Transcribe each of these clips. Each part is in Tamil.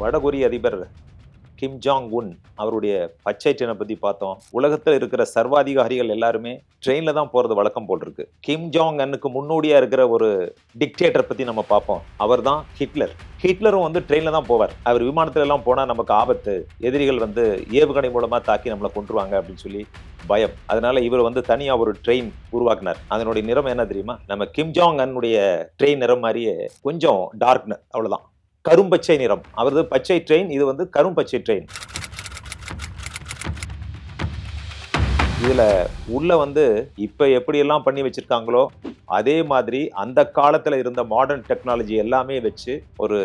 வடகொரிய அதிபர் கிம் ஜாங் உன் அவருடைய பச்சை ட்ரெயினை பற்றி பார்த்தோம். உலகத்தில் இருக்கிற சர்வாதிகாரிகள் எல்லாருமே ட்ரெயினில் தான் போகிறது வழக்கம் போல் இருக்கு கிம் ஜாங் அன்னுக்கு முன்னோடியாக இருக்கிற ஒரு டிக்டேட்டர் பற்றி நம்ம பார்ப்போம். அவர் தான் ஹிட்லர். ஹிட்லரும் வந்து ட்ரெயினில் தான் போவார். அவர் விமானத்துல எல்லாம் போனால் நமக்கு ஆபத்து. எதிரிகள் வந்து ஏவுகணை மூலமாக தாக்கி நம்மளை கொண்டுருவாங்க அப்படின்னு சொல்லி பயம். அதனால இவர் வந்து தனியாக ஒரு ட்ரெயின் உருவாக்குனார். அதனுடைய நிறம் என்ன தெரியுமா? நம்ம கிம் ஜாங் அன்னுடைய ட்ரெயின் நிறம் மாதிரியே கொஞ்சம் டார்க்னு அவ்வளோதான் கரும்பச்சை நிறம். அவரது பச்சை ட்ரெயின் இது வந்து கரும்பச்சை ட்ரெயின் இதில் உள்ள வந்து இப்போ எப்படியெல்லாம் பண்ணி வச்சுருக்காங்களோ அதே மாதிரி அந்த காலத்தில் இருந்த மாடர்ன் டெக்னாலஜி எல்லாமே வச்சு ஒரு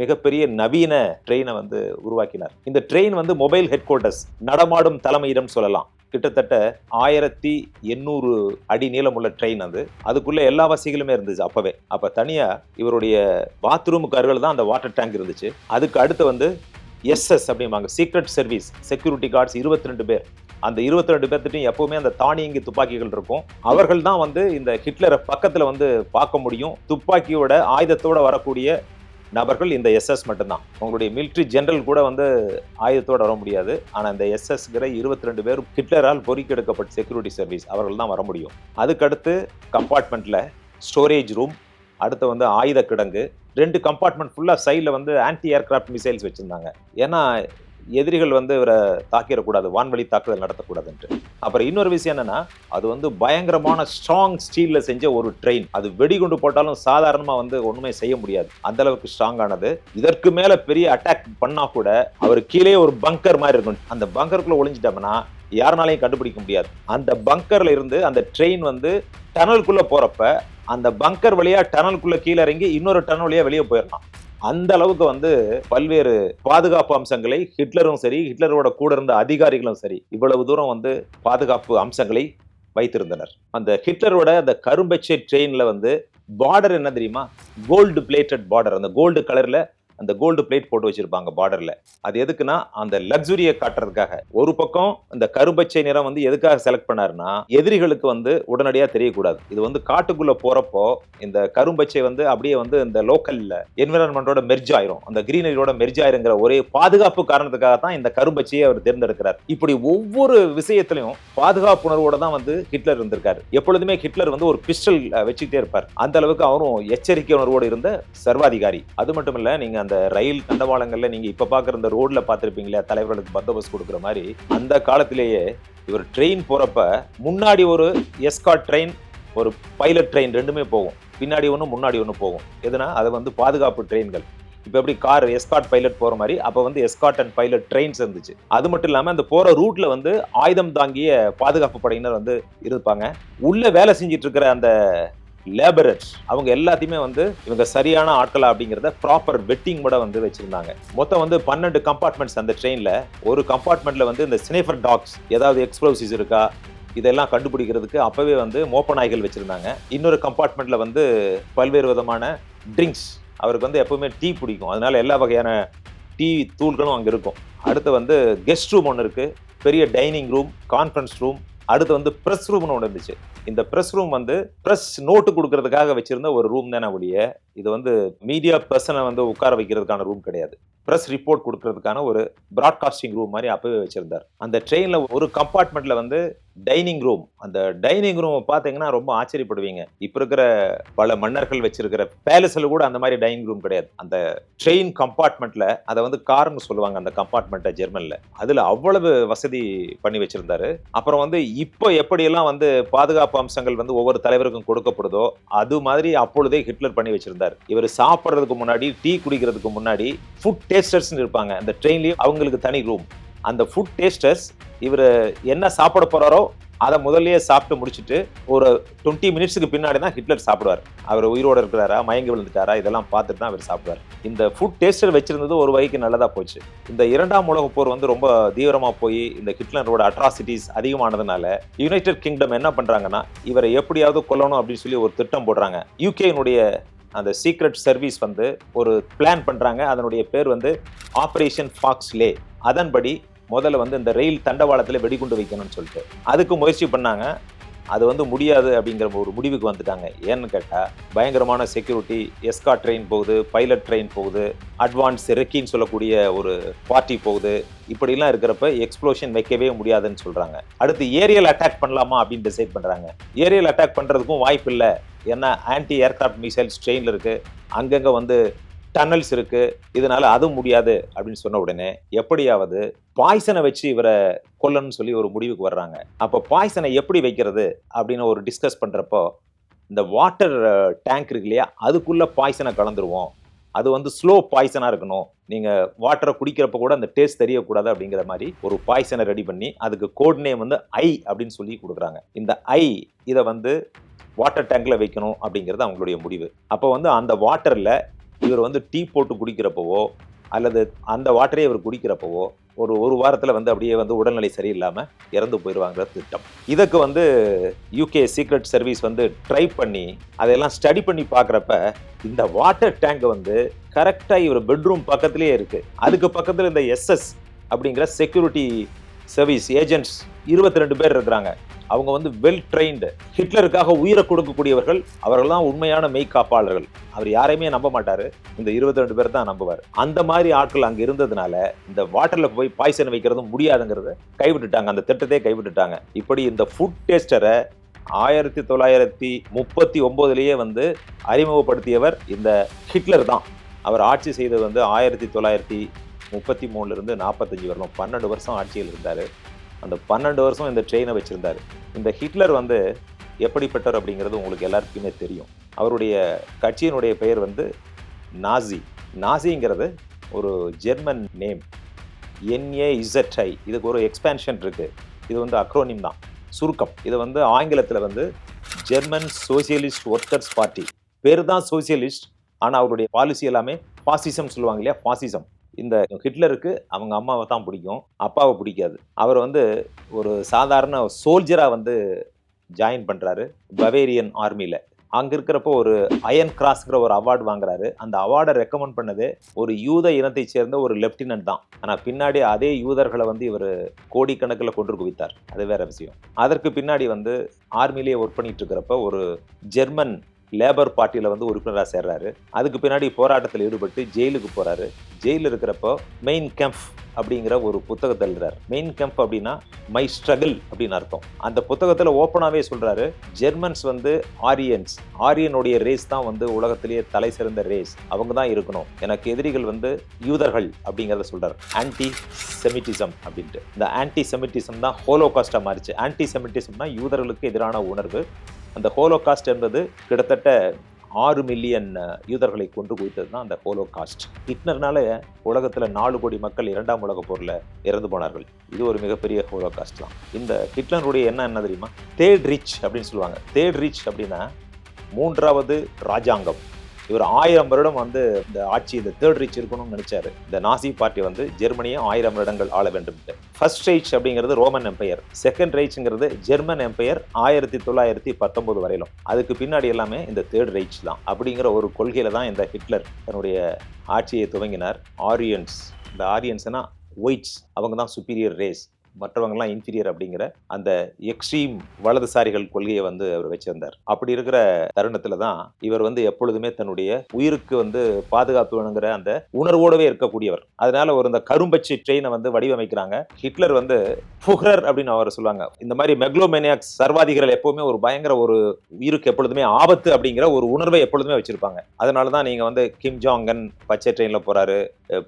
மிகப்பெரிய நவீன ட்ரெயினை வந்து உருவாக்கினார். இந்த ட்ரெயின் வந்து மொபைல் ஹெட் குவார்ட்டர்ஸ் நடமாடும் தலைமையிடம் சொல்லலாம். கிட்டத்தட்ட ஆயிரத்தி எண்ணூறு அடி நீளமுள்ள ட்ரெயின் அது. அதுக்குள்ள எல்லா வசதிகளுமே இருந்துச்சு அப்பவே. அப்ப தனியா இவருடைய பாத்ரூமுக்கு அருகில் தான் அந்த வாட்டர் டேங்க் இருந்துச்சு. அதுக்கு அடுத்து வந்து எஸ்எஸ் அப்படிம்பாங்க. சீக்ரெட் சர்வீஸ் செக்யூரிட்டி கார்ட்ஸ் இருபத்தி ரெண்டு பேர். அந்த இருபத்தி ரெண்டு பேர்த்திட்டையும் எப்பவுமே அந்த தானியங்கி துப்பாக்கிகள் இருக்கும். அவர்கள் தான் வந்து இந்த ஹிட்லரை பக்கத்தில் வந்து பார்க்க முடியும். துப்பாக்கியோட ஆயுதத்தோட வரக்கூடிய நபர்கள் இந்த எஸ்எஸ் மட்டும்தான். உங்களுடைய மிலிட்ரி ஜெனரல் கூட வந்து ஆயுதத்தோட வர முடியாது. ஆனால் இந்த எஸ்எஸ்கிற இருபத்தி ரெண்டு பேர் ஹிட்லரால் பொறிக்கெடுக்கப்பட்ட செக்யூரிட்டி சர்வீஸ் அவர்கள் தான் வர முடியும். அதுக்கடுத்து கம்பார்ட்மெண்ட்டில் ஸ்டோரேஜ் ரூம் அடுத்து வந்து ஆயுத கிடங்கு ரெண்டு கம்பார்ட்மெண்ட் ஃபுல்லாக சைடில் வந்து ஆன்டி ஏர்கிராஃப்ட் மிசைல்ஸ் வச்சுருந்தாங்க. ஏன்னா எதிரிகள் வந்து இவரை தாக்கிடக்கூடாது வான்வழி தாக்குதல் நடத்தக்கூடாதுன்ட்டு. அப்புறம் இன்னொரு விஷயம் என்னன்னா அது வந்து பயங்கரமான ஸ்ட்ராங் ஸ்டீல்ல செஞ்ச ஒரு ட்ரெயின் அது வெடிகுண்டு போட்டாலும் சாதாரணமா வந்து ஒண்ணுமே செய்ய முடியாது. அந்த அளவுக்கு ஸ்ட்ராங் ஆனது. இதற்கு மேல பெரிய அட்டாக் பண்ணா கூட அவர் கீழே ஒரு பங்கர் மாதிரி இருக்கும். அந்த பங்கருக்குள்ள ஒளிஞ்சிட்டோம்னா யாருனாலையும் கண்டுபிடிக்க முடியாது. அந்த பங்கர்ல இருந்து அந்த ட்ரெயின் வந்து டனலுக்குள்ள போறப்ப அந்த பங்கர் வழியா டனலுக்குள்ள கீழே இறங்கி இன்னொரு டனல் வழியா வெளியே போயிடலாம். அந்த அளவுக்கு வந்து பல்வேறு பாதுகாப்பு அம்சங்களை ஹிட்லரும் சரி ஹிட்லரோட கூட இருந்த அதிகாரிகளும் சரி இவ்வளவு தூரம் வந்து பாதுகாப்பு அம்சங்களை வைத்திருந்தனர். அந்த ஹிட்லரோட அந்த கரும்பச்சை ட்ரெயின்ல வந்து பார்டர் என்ன தெரியுமா? கோல்டு பிளேட்டட் பார்டர் அந்த கோல்டு கலர்ல அந்த கோல்டு பிளேட் போட்டு வச்சிருப்பாங்க பார்டர்ல அது எதுக்குன்னா அந்த லக்ஸுரியை காட்டுறதுக்காக. ஒரு பக்கம் இந்த கரும்பச்சை நிறம் வந்து எதுக்காக செலக்ட் பண்ணாருன்னா எதிரிகளுக்கு வந்து உடனடியா தெரியக்கூடாது. இது வந்து காட்டுக்குள்ள போறப்போ இந்த கரும்பச்சை வந்து அப்படியே வந்து இந்த லோக்கல்ல என்விரான்மெண்டோட மெர்ஜ் ஆயிரும். அந்த கிரீனரியோட மெர்ஜ் ஆயிருங்கிற ஒரே பாதுகாப்பு காரணத்துக்காக தான் இந்த கரும்பச்சையை அவர் தேர்ந்தெடுக்கிறார். இப்படி ஒவ்வொரு விஷயத்திலையும் பாதுகாப்பு உணர்வோட தான் வந்து ஹிட்லர் இருந்திருக்காரு. எப்பொழுதுமே ஹிட்லர் வந்து ஒரு பிஸ்டல் வச்சுக்கிட்டே இருப்பார். அந்த அளவுக்கு அவரும் எச்சரிக்கை உணர்வோடு இருந்த சர்வாதிகாரி. அது மட்டும் இல்ல நீங்க அந்த ரயில் தண்டவாளங்கள்ல நீங்க இப்ப பாக்குற இந்த ரோட்ல பார்த்துருப்பீங்களே தலைவர்களுக்கு பந்தோபஸ்த் கொடுக்குற மாதிரி அந்த காலத்திலேயே இவர் ட்ரெயின் போறப்ப முன்னாடி ஒரு எஸ்காட் ட்ரெயின் ஒரு பைலட் ட்ரெயின் ரெண்டுமே போகும். பின்னாடி ஒன்று முன்னாடி ஒன்று போகும். எதுனா அது வந்து பாதுகாப்பு ட்ரெயின்கள் இப்போ எப்படி கார் எஸ்காட் பைலட் போற மாதிரி அப்போ வந்து எஸ்காட் அண்ட் பைலட் ட்ரெயின்ஸ் இருந்துச்சு. அது மட்டும் இல்லாமல் அந்த போற ரூட்ல வந்து ஆயுதம் தாங்கிய பாதுகாப்பு படையினர் வந்து இருப்பாங்க. உள்ள வேலை செஞ்சிட்டு இருக்கிற அந்த லேபரர்ஸ் அவங்க எல்லாத்தையுமே வந்து இவங்க சரியான ஆட்களா அப்படிங்கிறத ப்ராப்பர் வெட்டிங் கூட வந்து வச்சிருந்தாங்க. மொத்தம் வந்து பன்னெண்டு கம்பார்ட்மெண்ட்ஸ் அந்த ட்ரெயின்ல ஒரு கம்பார்ட்மெண்ட்ல வந்து இந்த ஸ்னேஃபர் டாக்ஸ் ஏதாவது எக்ஸ்ப்ளோசிவ்ஸ் இருக்கா? இதெல்லாம் கண்டுபிடிக்கிறதுக்கு அப்பவே வந்து மோப்ப நாய்கள் வச்சிருந்தாங்க. இன்னொரு கம்பார்ட்மெண்ட்ல வந்து பல்வேறு விதமான ட்ரிங்க்ஸ் அவருக்கு வந்து எப்பவுமே டீ பிடிக்கும். அதனால எல்லா வகையான டீ தூள்களும் அங்கே இருக்கும். அடுத்து வந்து கெஸ்ட் ரூம் ஒன்று இருக்கு. பெரிய டைனிங் ரூம் கான்ஃபரன்ஸ் ரூம் அடுத்து வந்து ப்ரெஸ் ரூம்னு ஒன்று இருந்துச்சு. இந்த ப்ரெஸ் ரூம் வந்து ப்ரெஸ் நோட்டு கொடுக்கறதுக்காக வச்சிருந்த ஒரு ரூம் தானே ஒழிய இது வந்து மீடியா பர்சனை வந்து உட்கார வைக்கிறதுக்கான ரூம் கிடையாது. ப்ரெஸ் ரிப்போர்ட் கொடுக்கறதுக்கான ஒரு ப்ராட்காஸ்டிங் ரூம் மாதிரி அப்பவே வச்சிருந்தார். அந்த ட்ரெயினில் ஒரு கம்பார்ட்மெண்ட்டில் வந்து டைனிங் ரூம் அந்த டைனிங் ரூம் பார்த்தீங்கன்னா ரொம்ப ஆச்சரியப்படுவீங்க. இப்போ இருக்கிற பல மன்னர்கள் வச்சிருக்கிற பேலஸில் கூட அந்த மாதிரி டைனிங் ரூம் கிடையாது. அந்த ட்ரெயின் கம்பார்ட்மெண்ட்ல அதை வந்து கார்னு சொல்லுவாங்க அந்த கம்பார்ட்மெண்ட்டை ஜெர்மனில் அதில் அவ்வளவு வசதி பண்ணி வச்சிருந்தாரு. அப்புறம் வந்து இப்போ எப்படியெல்லாம் வந்து பாதுகாப்பு அம்சங்கள் வந்து ஒவ்வொரு தலைவருக்கும் கொடுக்கப்படுதோ அது மாதிரி அப்பொழுதே ஹிட்லர் பண்ணி வச்சிருந்தார். இவர் சாப்பிட்றதுக்கு முன்னாடி டீ குடிக்கிறதுக்கு முன்னாடி ஃபுட் டேஸ்டர்ஸ்னு இருப்பாங்க. அந்த ட்ரெயின்லேயும் அவங்களுக்கு தனி ரூம் அந்த ஃபுட் டேஸ்டர்ஸ் இவர் என்ன சாப்பிட போகிறாரோ அதை முதல்லயே சாப்பிட்டு முடிச்சுட்டு ஒரு டுவெண்ட்டி மினிட்ஸுக்கு பின்னாடி தான் ஹிட்லர் சாப்பிடுவார். அவர் உயிரோட இருக்கிறாரா மயங்கி விழுந்துட்டாரா இதெல்லாம் பார்த்துட்டு தான் அவர் சாப்பிடுவார். இந்த ஃபுட் டேஸ்டர் வச்சிருந்தது ஒரு வகைக்கு நல்லதாக போச்சு. இந்த இரண்டாம் உலக போர் வந்து ரொம்ப தீவிரமாக போய் இந்த ஹிட்லரோட அட்ராசிட்டிஸ் அதிகமானதுனால யுனைடெட் கிங்டம் என்ன பண்ணுறாங்கன்னா இவரை எப்படியாவது கொல்லணும் அப்படின்னு சொல்லி ஒரு திட்டம் போடுறாங்க. யூகேனுடைய அந்த சீக்ரெட் சர்வீஸ் வந்து ஒரு பிளான் பண்ணுறாங்க அதனுடைய பேர் வந்து ஆப்ரேஷன் ஃபாக்ஸ் லே அதன்படி முதல்ல வந்து இந்த ரயில் தண்டவாளத்தில் வெடிகுண்டு வைக்கணும்னு சொல்லிட்டு. அதுக்கு முயற்சி பண்ணாங்க. அது வந்து முடியாது அப்படிங்கிற ஒரு முடிவுக்கு வந்துட்டாங்க. ஏன்னு கேட்டால் பயங்கரமான செக்யூரிட்டி எஸ்கா ட்ரெயின் போகுது பைலட் ட்ரெயின் போகுது அட்வான்ஸ் ரெக்கின்னு சொல்லக்கூடிய ஒரு பார்ட்டி போகுது. இப்படிலாம் இருக்கிறப்ப எக்ஸ்ப்ளோஷன் வைக்கவே முடியாதுன்னு சொல்கிறாங்க அடுத்து ஏரியல் அட்டாக் பண்ணலாமா அப்படின்னு டிசைட் பண்ணுறாங்க ஏரியல் அட்டாக் பண்ணுறதுக்கும் வாய்ப்பு இல்லை ஏன்னா ஆன்டி ஏர்கிராஃப்ட் மிசைல்ஸ் ட்ரெயினில் இருக்குது அங்கங்கே வந்து டன்னல்ஸ் இருக்குது இதனால் அதுவும் முடியாது அப்படின்னு சொன்ன உடனே எப்படியாவது பாய்சனை வச்சு இவரை கொல்லணும்னு சொல்லி ஒரு முடிவுக்கு வர்றாங்க. அப்போ பாய்சனை எப்படி வைக்கிறது அப்படின்னு ஒரு டிஸ்கஸ் பண்ணுறப்போ இந்த வாட்டர் டேங்க் இருக்கு இல்லையா அதுக்குள்ளே பாய்சனை கலந்துருவோம். அது வந்து ஸ்லோ பாய்சனாக இருக்கணும். நீங்கள் வாட்டரை குடிக்கிறப்ப கூட அந்த டேஸ்ட் தெரியக்கூடாது அப்படிங்கிற மாதிரி ஒரு பாய்சனை ரெடி பண்ணி அதுக்கு கோட் நேம் வந்து ஐ அப்படின்னு சொல்லி கொடுக்குறாங்க. இந்த ஐ இதை வந்து வாட்டர் டேங்க்ல வைக்கணும் அப்படிங்கிறது அவங்களுடைய முடிவு. அப்போ வந்து அந்த வாட்டரில் இவர் வந்து டீ போட்டு குடிக்கிறப்பவோ அல்லது அந்த வாட்டரே இவர் குடிக்கிறப்பவோ ஒரு ஒரு வாரத்தில் வந்து அப்படியே வந்து உடல்நிலை சரியில்லாமல் இறந்து போயிடுவாங்கிற திட்டம். இதுக்கு வந்து யூகே சீக்ரெட் சர்வீஸ் வந்து ட்ரை பண்ணி அதையெல்லாம் ஸ்டடி பண்ணி பார்க்குறப்ப இந்த வாட்டர் டேங்க் வந்து கரெக்டாக இவர் பெட்ரூம் பக்கத்துலேயே இருக்குது அதுக்கு பக்கத்தில் இந்த எஸ்எஸ் அப்படிங்கிற செக்யூரிட்டி சர்வீஸ் ஏஜென்ட்ஸ் இருபத்தி ரெண்டு பேர் இருக்கிறாங்க. அவங்க வந்து வெல் ட்ரெயின்டு ஹிட்லருக்காக உயிரை கொடுக்கக்கூடியவர்கள். அவர்கள் தான் உண்மையான மெய் காப்பாளர்கள் அவர் யாரையுமே நம்ப மாட்டாரு. இந்த இருபத்தி ரெண்டு பேர் தான் நம்புவார். அந்த மாதிரி ஆட்கள் அங்க இருந்ததுனால இந்த வாட்டர்ல போய் பாய்சன் வைக்கிறதும் முடியாதுங்கிறத கைவிட்டுட்டாங்க. அந்த திட்டத்தையே கைவிட்டுட்டாங்க. இப்படி இந்த ஃபுட் டேஸ்டரை ஆயிரத்தி தொள்ளாயிரத்தி முப்பத்தி ஒம்போதுலேயே வந்து அறிமுகப்படுத்தியவர் இந்த ஹிட்லர் தான். அவர் ஆட்சி செய்தது வந்து ஆயிரத்தி தொள்ளாயிரத்தி முப்பத்தி மூணுலேருந்து நாற்பத்தஞ்சு வரணும். பன்னெண்டு வருஷம் ஆட்சியில் இருந்தார். அந்த பன்னெண்டு வருஷம் இந்த ட்ரெயினை வச்சுருந்தார். இந்த ஹிட்லர் வந்து எப்படிப்பட்டவர் அப்படிங்கிறது உங்களுக்கு எல்லாருக்குமே தெரியும். அவருடைய கட்சியினுடைய பெயர் வந்து நாசி நாசிங்கிறது ஒரு ஜெர்மன் நேம் என்ஏ இசட்ஐ இதுக்கு ஒரு எக்ஸ்பேன்ஷன் இருக்குது இது வந்து அக்ரோனிம் தான். சுருக்கம். இது வந்து ஆங்கிலத்தில் வந்து ஜெர்மன் சோசியலிஸ்ட் ஒர்க்கர்ஸ் பார்ட்டி பேர் தான் சோசியலிஸ்ட் ஆனால் அவருடைய பாலிசி எல்லாமே பாசிசம் சொல்லுவாங்க இல்லையா? பாசிசம் இந்த ஹிட்லருக்கு அவங்க அம்மாவை தான் பிடிக்கும் அப்பாவை பிடிக்காது. அவர் வந்து ஒரு சாதாரண சோல்ஜராக வந்து ஜாயின் பண்ணுறாரு பவேரியன் ஆர்மியில் அங்கே இருக்கிறப்போ ஒரு அயன் கிராஸ்ங்கிற ஒரு அவார்டு வாங்குறாரு. அந்த அவார்டை ரெக்கமெண்ட் பண்ணது ஒரு யூத இனத்தை சேர்ந்த ஒரு லெப்டினன்ட் தான். ஆனால் பின்னாடி அதே யூதர்களை வந்து இவர் கோடிக்கணக்கில் கொன்று குவித்தார். அது வேற விஷயம். அதற்கு பின்னாடி வந்து ஆர்மிலேயே ஒர்க் பண்ணிட்டு இருக்கிறப்ப ஒரு ஜெர்மன் லேபர் பார்ட்டியில் வந்து உறுப்பினராக சேர்றாரு. அதுக்கு பின்னாடி போராட்டத்தில் ஈடுபட்டு ஜெயிலுக்கு போகிறாரு ஜெயிலில் இருக்கிறப்போ மெயின் கேம்ப் அப்படிங்கிற ஒரு புத்தகத்தை எழுதுறாரு. மெயின் கேம்ப் அப்படின்னா மை ஸ்ட்ரகிள் அப்படின்னு அர்த்தம். அந்த புத்தகத்தில் ஓப்பனாகவே சொல்கிறாரு ஜெர்மன்ஸ் வந்து ஆரியன்ஸ் ஆரியனுடைய ரேஸ் தான் வந்து உலகத்திலேயே தலை சிறந்த ரேஸ் அவங்க தான் இருக்கணும். எனக்கு எதிரிகள் வந்து யூதர்கள் அப்படிங்கிறத சொல்கிறார் ஆன்டி செமிட்டிசம் அப்படின்ட்டு. இந்த ஆன்டி செமிட்டிசம் தான் ஹோலோகாஸ்டாக மாறிச்சு. ஆன்டி செமிட்டிசம்னா யூதர்களுக்கு எதிரான உணர்வு அந்த ஹோலோகாஸ்ட் என்பது கிட்டத்தட்ட ஆறு மில்லியன் யூதர்களை கொண்டு குவித்தது தான் அந்த ஹோலோகாஸ்ட் ஹிட்னர்னால உலகத்தில் நாலு கோடி மக்கள் இரண்டாம் உலக போரில் இறந்து போனார்கள். இது ஒரு மிகப்பெரிய ஹோலோகாஸ்ட் தான். இந்த ஹிட்லருடைய என்ன என்ன தெரியுமா? தேட் ரிச் அப்படின்னு சொல்லுவாங்க. தேட் ரிச் அப்படின்னா மூன்றாவது ராஜாங்கம் இவர் ஆயிரம் வருடம் வந்து இந்த ஆட்சி இந்த தேர்ட் ரீச் இருக்கணும்னு நினைச்சாரு. இந்த நாசி பார்ட்டி வந்து ஜெர்மனியை ஆயிரம் வருடங்கள் ஆள வேண்டும் ஃபர்ஸ்ட் ரைச் அப்படிங்கிறது ரோமன் எம்பையர் செகண்ட் ரைச்ங்கிறது ஜெர்மன் எம்பையர் ஆயிரத்தி தொள்ளாயிரத்தி பத்தொன்பது வரையிலும். அதுக்கு பின்னாடி எல்லாமே இந்த தேர்ட் ரைச் தான். அப்படிங்கிற ஒரு கொள்கையில தான் இந்த ஹிட்லர் தன்னுடைய ஆட்சியை துவங்கினார். ஆரியன்ஸ் இந்த ஆரியன்ஸ்னா ஒயிட்ஸ் அவங்க தான் சுப்பீரியர் ரேஸ் மற்றவங்கெல்லாம் இன்ஃபீரியர் அப்படிங்கிற அந்த எக்ஸ்ட்ரீம் வலதுசாரிகள் கொள்கையை வந்து அவர் வச்சிருந்தார். அப்படி இருக்கிற தருணத்தில் தான் இவர் வந்து எப்பொழுதுமே தன்னுடைய உயிருக்கு வந்து பாதுகாப்பு வேணுங்கிற அந்த உணர்வோடவே இருக்கக்கூடியவர். அதனால ஒரு இந்த கரும்பச்சி ட்ரெயினை வந்து வடிவமைக்கிறாங்க. ஹிட்லர் வந்து புகரர் அப்படின்னு அவர் சொல்லுவாங்க. இந்த மாதிரி மெக்லோமேனியாக் சர்வாதிகள் எப்பவுமே ஒரு பயங்கர ஒரு உயிருக்கு எப்பொழுதுமே ஆபத்து அப்படிங்கிற ஒரு உணர்வை எப்பொழுதுமே வச்சிருப்பாங்க. அதனால தான் நீங்க வந்து கிம் ஜாங்கன் பச்சை ட்ரெயினில் போறாரு.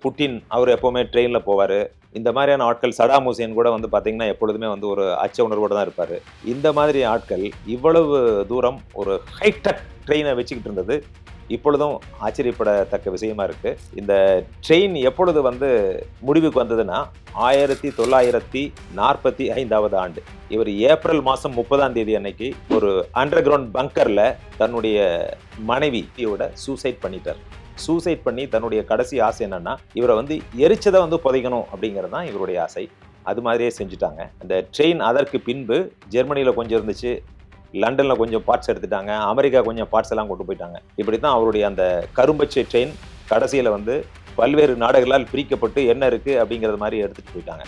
புட்டின் அவர் எப்பவுமே ட்ரெயினில் போவார். இந்த மாதிரியான ஆட்கள் சடாம் ஹுசேன் கூட வந்து பார்த்தீங்கன்னா எப்பொழுதுமே வந்து ஒரு அச்ச உணர்வோடு தான் இருப்பார். இந்த மாதிரி ஆட்கள் இவ்வளவு தூரம் ஒரு ஹைடெக் ட்ரெயினை வச்சுக்கிட்டு இருந்தது. இப்பொழுதும் ஆச்சரியப்படத்தக்க விஷயமா இருக்கு. இந்த ட்ரெயின் எப்பொழுது வந்து முடிவுக்கு வந்ததுன்னா ஆயிரத்தி தொள்ளாயிரத்தி நாற்பத்தி ஐந்தாவது ஆண்டு. இவர் ஏப்ரல் மாதம் முப்பதாம் தேதி அன்னைக்கு ஒரு அண்டர் கிரவுண்ட் பங்கரில் தன்னுடைய மனைவியோட சூசைட் பண்ணிட்டார். சூசைட் பண்ணி தன்னுடைய கடைசி ஆசை என்னன்னா இவரை வந்து எரிச்சதை வந்து புதைக்கணும் அப்படிங்கிறது தான் இவருடைய ஆசை. அது மாதிரியே செஞ்சுட்டாங்க. அந்த ட்ரெயின் அதற்கு பின்பு ஜெர்மனியில் கொஞ்சம் இருந்துச்சு லண்டனில் கொஞ்சம் பார்ட்ஸ் எடுத்துட்டாங்க அமெரிக்கா கொஞ்சம் பார்ட்ஸ் எல்லாம் கொண்டு போயிட்டாங்க. இப்படி தான் அவருடைய அந்த கரும்பச்சை ட்ரெயின் கடைசியில் வந்து பல்வேறு நாடுகளால் பிரிக்கப்பட்டு என்ன இருக்குது அப்படிங்கிறது மாதிரி எடுத்துகிட்டு போயிட்டாங்க.